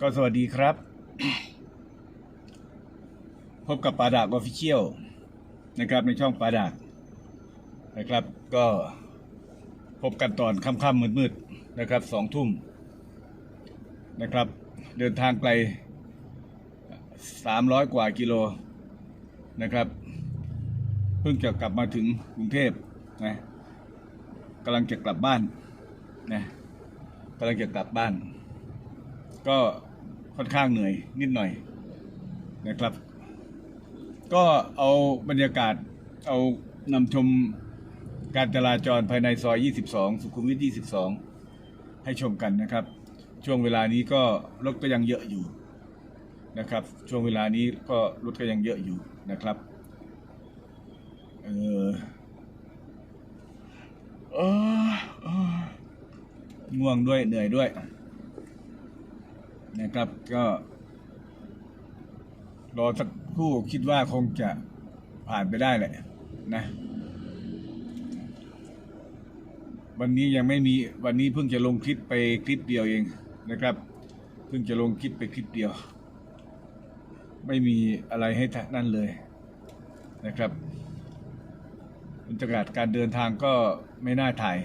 ก็สวัสดีครับ พบกับปาดากออฟฟิเชียลนะครับในช่องปาดากนะครับ ก็พบกันตอนค่ำๆมืดๆนะครับสองทุ่มนะครับ เดินทางไกลสามร้อยกว่ากิโลนะครับ เพิ่งจะกลับมาถึงกรุงเทพนะกำลังจะกลับบ้านนะกำลังจะกลับบ้าน ก็ ค่อนข้างเหนื่อยนิดหน่อยนะครับ ก็เอาบรรยากาศเอานำชมการจราจรภายในซอย 22 สุขุมวิท 22 ให้ชมกันนะครับ ช่วงเวลานี้ก็รถก็ยังเยอะอยู่นะครับ ช่วงเวลานี้ก็รถก็ยังเยอะอยู่นะครับเออเออเออง่วงด้วยเหนื่อยด้วย นะครับก็ รอสักครู่คิดว่าคงจะผ่านไปได้แหละนะ วันนี้ยังไม่มีวันนี้เพิ่งจะลงคลิปไปคลิปเดียวเองนะครับ เพิ่งจะลงคลิปไปคลิปเดียว ไม่มีอะไรให้ท่านั่นเลยนะครับบรรยากาศการเดินทางก็ไม่น่าถ่าย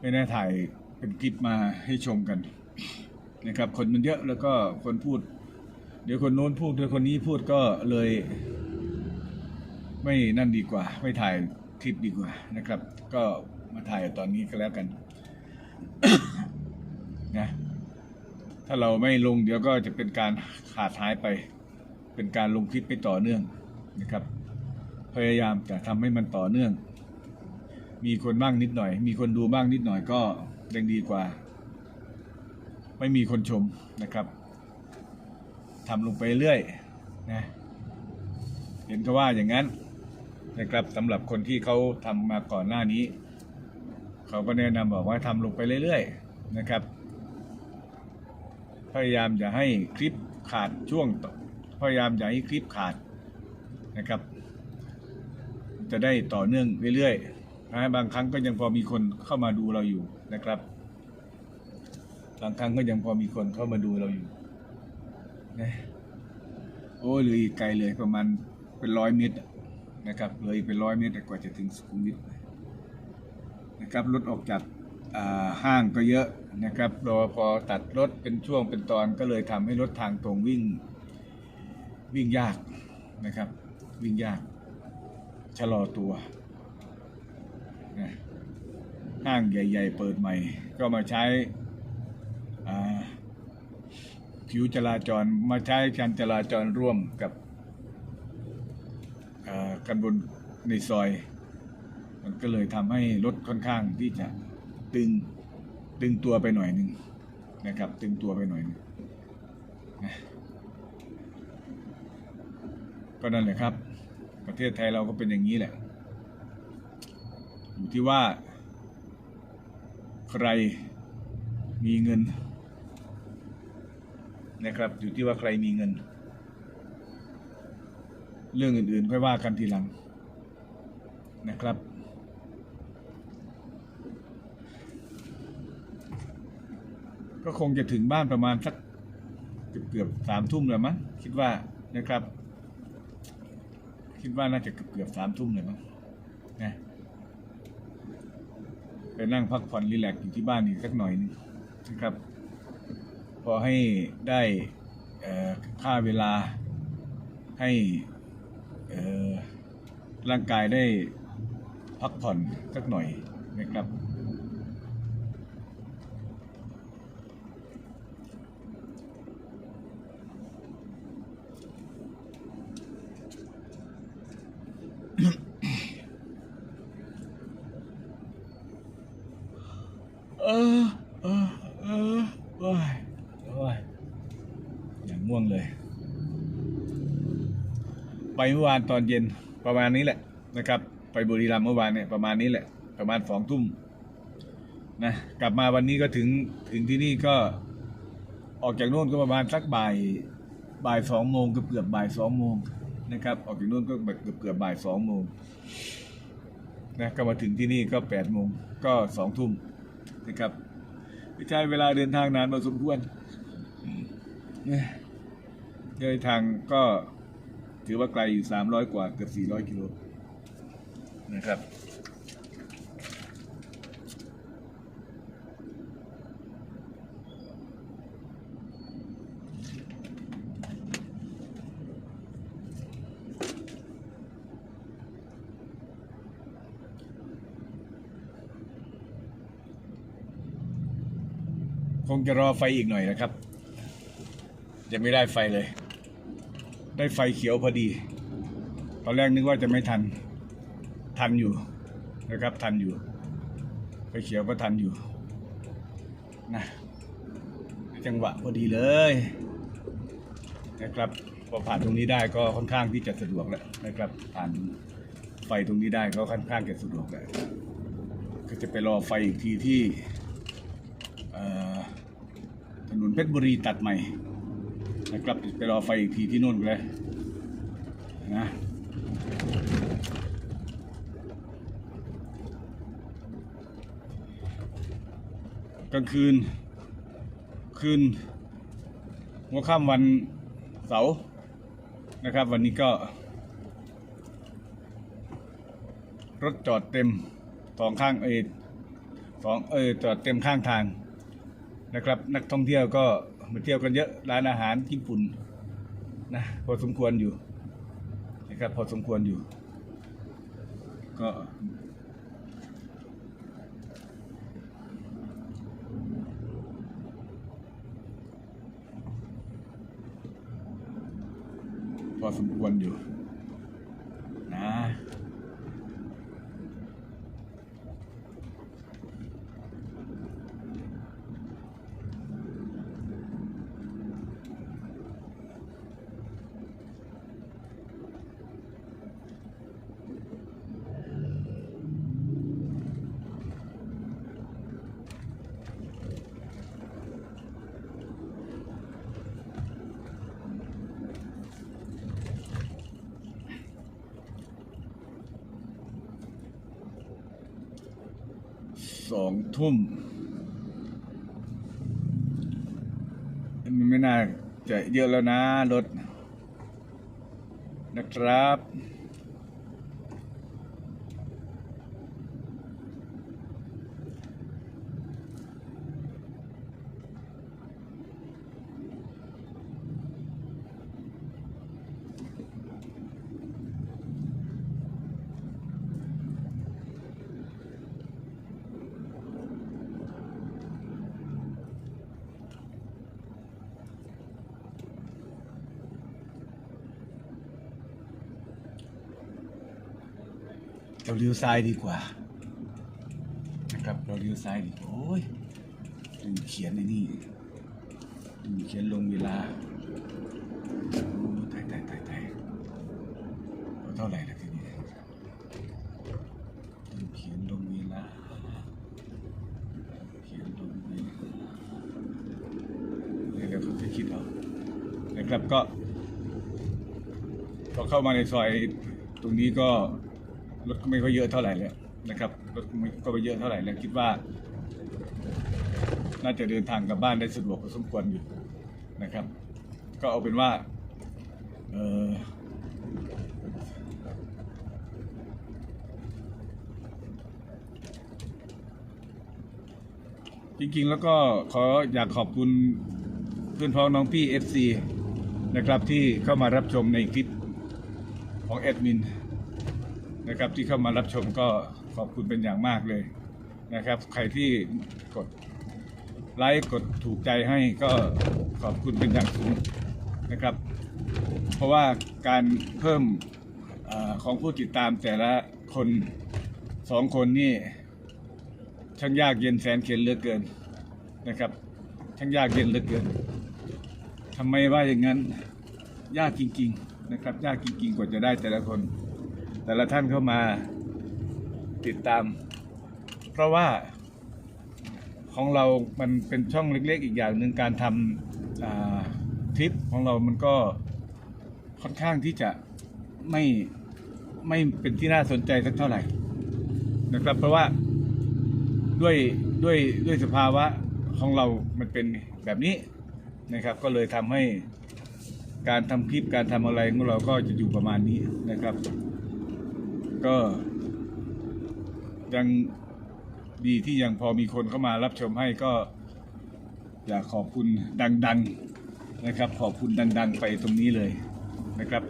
ไม่น่าถ่าย เป็นคลิปมาให้ชมกันนะครับ คนมันเยอะแล้วก็คนพูด เดี๋ยวคนโน้นพูดเดี๋ยวคนนี้พูดก็เลย ไม่นั่นดีกว่า ไม่ถ่ายคลิปดีกว่านะครับ ก็มาถ่ายตอนนี้ก็แล้วกันนะถ้าเราไม่ลงเดี๋ยวก็จะเป็นการขาดหายไป เป็นการลงคลิปไม่ต่อเนื่องนะครับ พยายามจะทำให้มันต่อเนื่อง มีคนบ้างนิดหน่อย มีคนดูบ้างนิดหน่อยก็ ยังดีกว่า ไม่มีคนชมนะครับทำลงไปเรื่อยนะเห็นก็ว่าอย่างนั้นนะครับสำหรับคนที่เขาทำมาก่อนหน้านี้ เขาก็แนะนำบอกว่าทำลงไปเรื่อยๆนะครับ พยายามอย่าให้คลิปขาดช่วงพยายามอย่าให้คลิปขาดนะครับ จะได้ต่อเนื่องเรื่อยๆนะบางครั้งก็ยังพอมีคนเข้ามาดูเราอยู่ นะครับบางครั้งก็ยังพอมีคนเข้ามาดูเราอยู่นะโอ้ยเหลืออีกไกลเลยประมาณเป็นร้อยเมตรนะครับเลยเป็นร้อยเมตรกว่าจะถึงสุขุมวิทนะครับรถออกจากห้างก็เยอะนะครับรอพอตัดรถเป็นช่วงเป็นตอนก็เลยทำให้รถทางตรงวิ่งวิ่งยากนะครับ วิ่งยากชะลอตัวนะ ห้างใหญ่ ๆ เปิดใหม่ ก็มาใช้ผิวจราจรมาใช้การจราจรร่วมกับอ่ากันบนในซอย มันก็เลยทำให้รถค่อนข้างที่จะตึงตึงตัวไปหน่อยหนึ่งนะครับ ตึงตัวไปหน่อยนึงนะก็นั่นแหละครับ ประเทศไทยเราก็เป็นอย่างนี้แหละ อยู่ที่ว่า ใครมีเงิน นะครับ อยู่ที่ว่าใครมีเงิน เรื่องอื่นๆ ค่อยว่ากันทีหลังนะครับ ก็คงจะถึงบ้านประมาณสักเกือบเกือบสามทุ่มแล้วมั้งคิดว่านะครับ คิดว่าน่าจะเกือบเกือบสามทุ่มเลยมั้งนะ ไปนั่งพักผ่อนรีแลกซ์อยู่ที่บ้านอีกสักหน่อยนึงนะครับ พอให้ได้ค่าเวลาให้ร่างกายได้พักผ่อนสักหน่อยนะครับ เออเออเออโอ้ยโอ้ยอย่างง่วงเลย ไป เมื่อวานตอนเย็นประมาณนี้แหละนะครับ ไปบุรีรัมย์เมื่อวานเนี่ยประมาณนี้แหละ ประมาณสองทุ่มนะกลับมาวันนี้ก็ถึงถึงที่นี่ก็ออกจากโน่นก็ประมาณสักบ่ายบ่ายสองโมงเกือบเกือบบ่ายสองโมงนะครับ ออกจากโน่นก็เกือบเกือบบ่ายสองโมงนะก็มาถึงที่นี่ก็แปดโมงก็สองทุ่มนะครับใช้เวลาเดินทางนานพอสมควรเนี่ยเดินทางก็ ถือว่าไกลอยู่สามร้อยกว่าเกือบสี่ร้อยกิโลนะครับ คงจะรอไฟอีกหน่อยนะครับจะไม่ได้ไฟเลย ได้ไฟเขียวพอดี ตอนแรกนึกว่าจะไม่ทัน ทันอยู่นะครับ ทันอยู่ ไฟเขียวก็ทันอยู่นะจังหวะพอดีเลยนะครับพอผ่านตรงนี้ได้ก็ค่อนข้างที่จะสะดวกแล้วนะครับ ผ่านไฟตรงนี้ได้ก็ค่อนข้างจะสะดวกแล้วก็จะไปรอไฟอีกทีที่ถนนเพชรบุรีตัดใหม่ นะครับไปรอไฟอีกทีที่นู่นเลยนะกลางคืน คืนหัวค่ำวันเสาร์นะครับ วันนี้ก็ รถจอดเต็มสองข้างเอสองเออจอดเต็มข้างทางนะครับ นักท่องเที่ยวก็ มาเที่ยวกันเยอะร้านอาหารญี่ปุ่นนะพอสมควรอยู่นะครับพอสมควรอยู่ ก็พอสมควรอยู่ นะ สองทุ่ม มันไม่น่าจะเยอะแล้วนะรถนะครับ เราเลี้ยวซ้ายดีกว่า นะครับ เราเลี้ยวซ้ายดีกว่าโอ้ยลืมเขียนในนี่ลืมเขียนลงเวลาโอ้ตายตายตายตายเอาเท่าไหร่ละทีนี้ลืมเขียนลงเวลาเขียนลงเวลาเดี๋ยวเดี๋ยวเขาจะคิดเอานะครับก็พอเข้ามาในซอยตรงนี้ก็ รถก็ไม่ค่อยเยอะเท่าไหร่แล้วนะครับรถก็ไม่ก็ไม่เยอะเท่าไหร่แล้วคิดว่า น่าจะเดินทางกลับบ้านได้สะดวกพอสมควรอยู่นะครับ ก็เอาเป็นว่าเออจริงๆ แล้วก็ขออยากขอบคุณเพื่อนพ้องน้องพี่ FC นะครับที่เข้ามารับชมในคลิปของแอดมิน นะครับที่เข้ามารับชมก็ขอบคุณเป็นอย่างมากเลยนะครับ ใครที่กดไลค์กดถูกใจให้ก็ขอบคุณเป็นอย่างสูงนะครับ เพราะว่าการเพิ่มอของผู้ติดตามแต่ละคนสองคนนี่ช่างยากเย็นแสนเข็ญเหลือเกินนะครับช่างยากเย็นเหลือเกินทำไมว่าอย่างนั้นยากจริง ๆ นะครับ ยากจริง ๆ กว่าจะได้แต่ละคน แต่ละท่านเข้ามาติดตาม เพราะว่าของเรา มันเป็นช่องเล็กๆ อีกอย่างหนึ่งการทำทริปของเรามันก็ค่อนข้างที่จะไม่ไม่เป็นที่น่าสนใจสักเท่าไหร่นะครับ เพราะว่าด้วยด้วยด้วยสภาวะของเรามันเป็นแบบนี้นะครับ ก็เลยทำให้การทำคลิปการทำอะไรของเราก็จะอยู่ประมาณนี้นะครับ ก็ยังดีที่ยังพอมีคนเข้ามารับชมให้ก็ อยากขอบคุณดัง ๆนะครับ ขอบคุณดัง ๆ ไปตรงนี้เลยนะครับ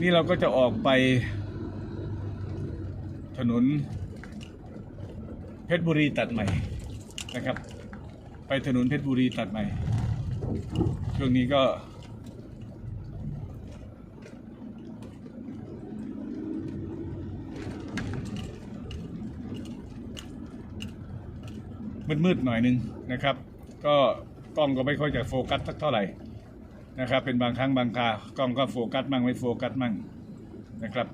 นี่เราก็จะออกไป ถนน เพชรบุรีตัดใหม่นะครับ ไปถนนเพชรบุรีตัดใหม่ช่วงนี้ก็ มืดๆหน่อยนึงนะครับ ก็กล้องก็ไม่ค่อยจะโฟกัสสักเท่าไหร่นะครับ เป็นบางครั้งบางคราวกล้องก็โฟกัสมั่งไม่โฟกัสมั่งนะครับ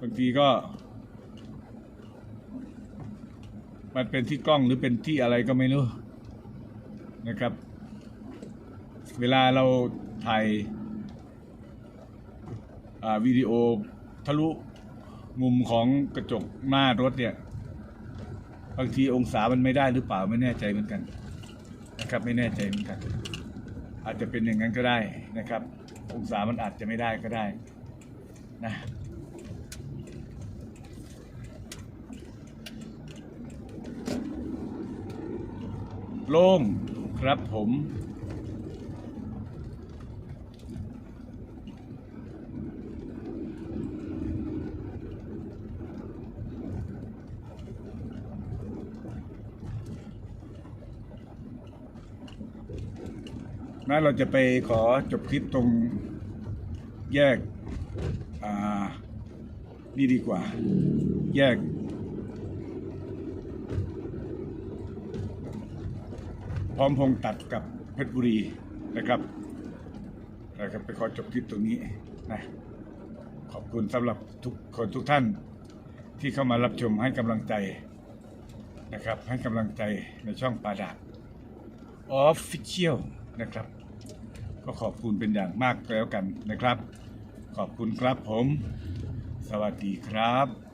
บางทีก็ มันเป็นที่กล้องหรือเป็นที่อะไรก็ไม่รู้นะครับ เวลาเราถ่ายวิดีโอทะลุมุมของกระจกหน้ารถเนี่ย บางทีองศามันไม่ได้หรือเปล่าไม่แน่ใจเหมือนกันนะครับไม่แน่ใจเหมือนกัน อาจจะเป็นอย่างนั้นก็ได้นะครับ องศามันอาจจะไม่ได้ก็ได้นะโล่งครับผม นั้นเราจะไปขอจบคลิปตรงแยกนี่ดีกว่า แยก พร้อมพงษ์ตัดกับเพชรบุรีนะครับนะครับ ไปขอจบคลิปตรงนี้นะขอบคุณสำหรับทุกคนทุกท่านที่เข้ามารับชมให้กำลังใจนะครับ ให้กำลังใจในช่องปาดาบออฟฟิเชียลนะครับ ก็ขอบคุณเป็นอย่างมากแล้วกันนะครับ ขอบคุณครับผม สวัสดีครับ